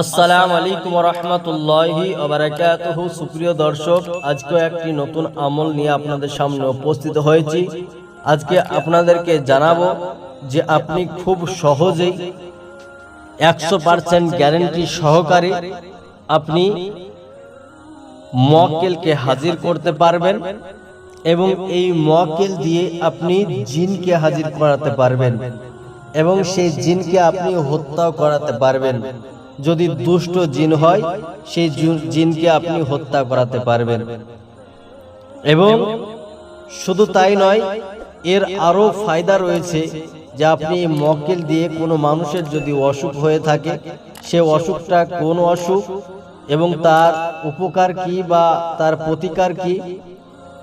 আসসালামু আলাইকুম রহমতুল্লাহি ওবারাকাতুহু। সুপ্রিয় দর্শক আজকে একটি নতুন আমল নিয়ে আপনাদের সামনে উপস্থিত হয়েছি। আজকে আপনাদেরকে জানাব যে আপনি খুব সহজেই একশো পার্সেন্ট গ্যারেন্টি সহকারে আপনি মক্কেলকে হাজির করতে পারবেন এবং এই মক্কেল দিয়ে আপনি জিনকে হাজির করাতে পারবেন এবং সেই জিনকে আপনি হত্যাও করাতে পারবেন। যদি দুষ্ট জিন হয়, সেই জিনকে আপনি হত্যা করাতে পারবেন। এবং শুধু তাই নয়, এর আরও ফায়দা রয়েছে যে আপনি মক্কেল দিয়ে কোনো মানুষের যদি অসুখ হয়ে থাকে, সে অসুখটা কোন অসুখ এবং তার উপকার কি বা তার প্রতিকার কি,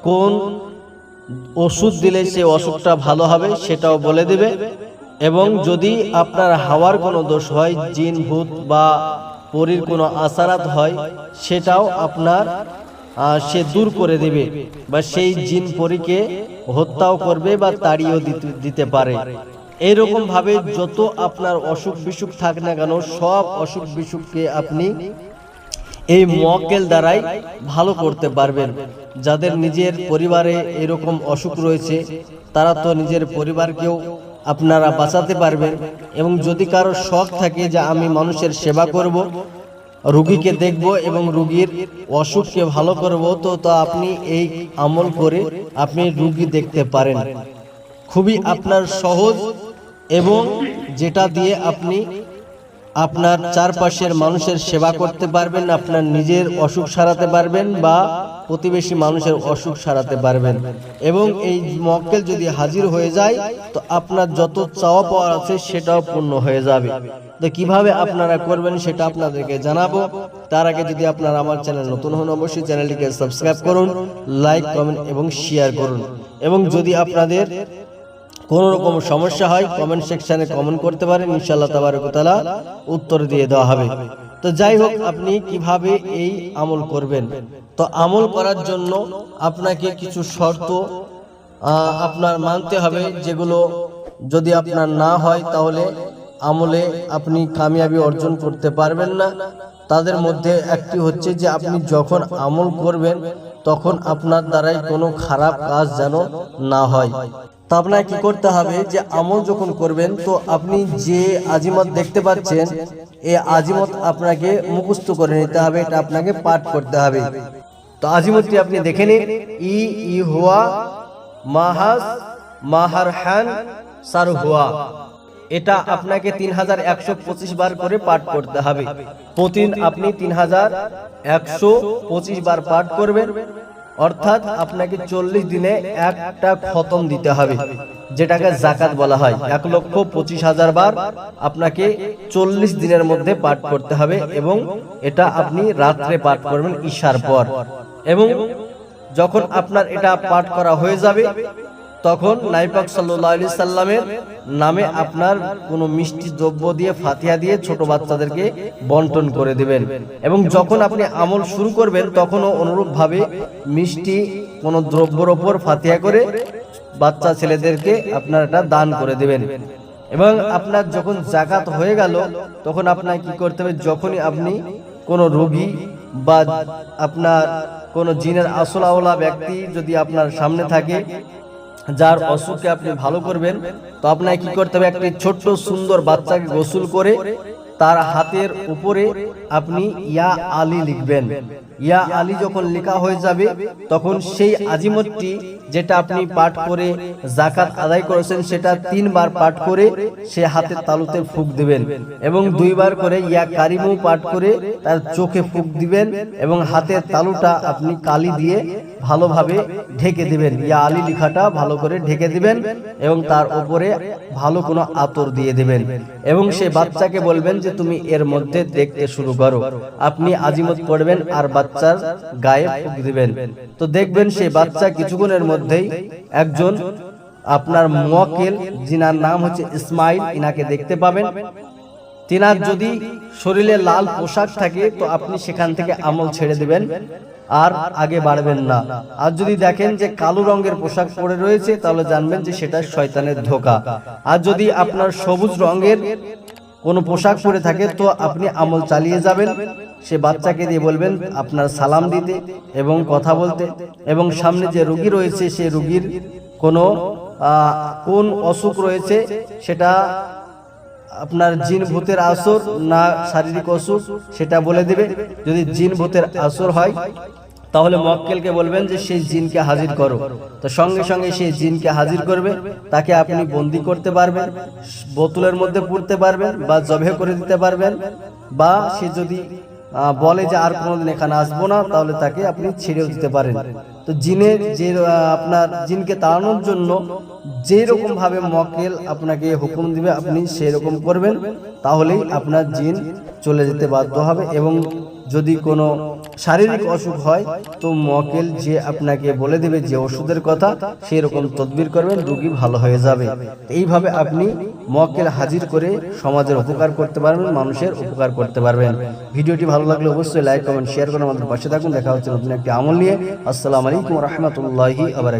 কোন ওষুধ দিলে সে অসুখটা ভালো হবে সেটাও বলে দেবে। এবং যদি আপনার হাওয়ার কোনো দোষ হয়, জিন, ভূত বা পরীর কোনো আসারাত হয়, সেটাও আপনার সে দূর করে দেবে বা সেই জিন পরীকে হত্যাও করবে বা তাড়িয়েও দিতে- পারে। এইরকম ভাবে যত আপনার অসুখ বিসুখ থাক না কেন, সব অসুখ বিসুখকে আপনি এই মক্কেল দ্বারাই ভালো করতে পারবেন। যাদের নিজের পরিবারে এরকম অসুখ রয়েছে, তারা তো নিজের পরিবারকেও আপনারা বাঁচাতে পারবেন এবং যদি কারও শখ থাকে যে আমি মানুষের সেবা করব, রুগীকে দেখব এবং রুগীর অসুখকে ভালো করব, তো তা আপনি এই আমল করে আপনি রুগী দেখতে পারেন। খুবই আপনার সহজ এবং যেটা দিয়ে আপনি আপনার চারপাশের মানুষের সেবা করতে পারবেন, আপনার নিজের অসুখ সারাতে পারবেন বা প্রতিবেশী মানুষের অসুখ সারাতে পারবেন। এবং এই মক্কেল যদি হাজির হয়ে যায়, তো আপনার যত চাওয়া পাওয়া আছে সেটাও পূর্ণ হয়ে যাবে। তো কীভাবে আপনারা করবেন সেটা আপনাদেরকে জানাব। তার আগে যদি আপনারা আমার চ্যানেল নতুন হন, অবশ্যই চ্যানেলটিকে সাবস্ক্রাইব করুন, লাইক, কমেন্ট এবং শেয়ার করুন। এবং যদি আপনাদের কোনো রকম সমস্যা হয়, কমেন্ট সেকশনে কমেন্ট করতে পারেন, ইনশাআল্লাহ তাবারকতালা উত্তর দিয়ে দেওয়া হবে। তো যাই হোক, আপনি কীভাবে এই আমল করবেন? তো আমল করার জন্য আপনাকে কিছু শর্ত আপনার মানতে হবে, যেগুলো যদি আপনার না হয়, তাহলে আমলে আপনি কামিয়াবি অর্জন করতে পারবেন না। তাদের মধ্যে একটি হচ্ছে যে, আপনি যখন আমল করবেন তখন আপনার দ্বারাই কোনো খারাপ কাজ যেন না হয়। তা আপনাকে কি করতে হবে যে আমল যখন করবেন, তো আপনি যে আজিমত দেখতে পাচ্ছেন এই আজিমত আপনাকে মুখস্থ করে নিতে হবে, এটা আপনাকে পাঠ করতে হবে। তো আজিমতটি আপনি দেখে নিন। ই ই হুয়া, মাহাস সার হুয়া এটা আপনাকে তিন হাজার একশো পঁচিশ বার করে পাঠ করতে হবে। প্রতিদিন আপনি তিন হাজার একশো পঁচিশ বার পাঠ করবেন। অর্থাৎ আপনাকে চল্লিশ দিনে একটা খতম দিতে হবে, যেটাকে জাকাত বলা হয়। এক লক্ষ পঁচিশ হাজার বার আপনাকে চল্লিশ দিনের মধ্যে পাঠ করতে হবে এবং এটা আপনি রাত্রে পাঠ করবেন, ঈশার পর। এবং যখন আপনার এটা পাঠ করা হয়ে যাবে তখন নাইপাক সাল্লাহ আলি সাল্লামের নামে আপনার কোনো মিষ্টি দ্রব্য দিয়ে ফাতিয়া দিয়ে ছোট বাচ্চাদেরকে বন্টন করে দিবেন। এবং যখন আপনি আমল শুরু করবেন, তখনও অনুরূপভাবে মিষ্টি কোনো দ্রব্যর ওপর ফাতিয়া করে বাচ্চা ছেলেদেরকে আপনার এটা দান করে দিবেন। এবং আপনার যখন জাকাত হয়ে গেল, তখন আপনার কি করতে হবে? যখনই আপনি কোনো রোগী বা আপনার কোনো জিনের আসলাওলা ব্যক্তি যদি আপনার সামনে থাকে যার অসুখকে আপনি ভালো করবেন, তো আপনাকে কি করতে হবে? একটি ছোট্ট সুন্দর বাচ্চাকে গোসল করে তার হাতের উপরে আপনি ইয়া আলী লিখবেন। ইয়া আলী যখন লেখা হয়ে যাবে, তখন সেই আজিমতটি যেটা আপনি পাঠ করে জাকাত আদায় করেছেন, সেটা তিনবার পাঠ করে সে হাতের তালুতে ফুক দিবেন এবং দুইবার করে ইয়া কারিমু পাঠ করে তার চোখে ফুক দিবেন এবং হাতের তালুটা আপনি কালি দিয়ে ভালোভাবে ঢেকে দিবেন। ইয়া আলী লেখাটা ভালো করে ঢেকে দিবেন এবং তার উপরে ভালো কোনো আতর দিয়ে দিবেন। এবং সে বাচ্চাকে বলবেন যে তুমি এর মধ্যে দেখতে শুরু করো। আপনি আজিমত পড়বেন আর বাচ্চার গায়ে ফুক দিবেন। তো দেখবেন সেই বাচ্চা কিছুক্ষণের মধ্যেই একজন আপনার মকেল যিনার নাম হচ্ছে ইসমাইল, ইনাকে দেখতে পাবেন। তিনার যদি শরীরে লাল পোশাক থাকে, তো আপনি সেখান থেকে আমল ছেড়ে দিবেন আর আগে বাড়বেন না। আর যদি দেখেন যে কালো রঙের পোশাক পরে রয়েছে, তাহলে জানবেন যে সেটা শয়তানের ধোকা। আর যদি আপনার সবুজ রঙের কোনো পোশাক পরে থাকে তো আপনি আমল চালিয়ে যাবেন। সে বাচ্চাকে দিয়ে বলবেন আপনার সালাম দিতে এবং কথা বলতে এবং সামনে যে রুগী রয়েছে সেই রুগীর কোনো কোন অসুখ রয়েছে সেটা আপনার জিন ভূতের আসর না শারীরিক অসুখ সেটা বলে দেবে। যদি জিন ভূতের আসর হয় তাহলে মক্কেলকে বলবেন যে, সেই জিনকে হাজির করো। তো সঙ্গে সঙ্গে সেই জিনকে হাজির করবে, তাকে আপনি বন্দি করতে পারবেন, বোতলের মধ্যে পুড়তে পারবেন বা জবে করে দিতে পারবেন, বা সে যদি বলে যে, আর কোনোদিন এখানে আসব না, তাহলে তাকে আপনি ছেড়েও দিতে পারেন। তো জিনের যে আপনার জিনকে তাড়ানোর জন্য যে রকম ভাবে মক্কেল আপনাকে হুকুম দিবে, আপনি সেই রকম করবেন, তাহলেই আপনার জিন চলে যেতে বাধ্য হবে এবং যদি কোনো শারীরিক অসুখ হয়, তো মকেল যে আপনাকে বলে দেবে যে ওষুধের কথা সেই রকম তদবির করবেন, রোগী ভালো হয়ে যাবে। এইভাবে আপনি মকেল হাজির করে সমাজের উপকার করতে পারবেন, মানুষের উপকার করতে পারবেন। ভিডিওটি ভালো লাগলে অবশ্যই লাইক, কমেন্ট, শেয়ার করে আমাদের পাশে থাকুন। দেখা হচ্ছে নতুন একটি আমল নিয়ে। আসসালামু আলাইকুম রহমতুল্লাহি আবার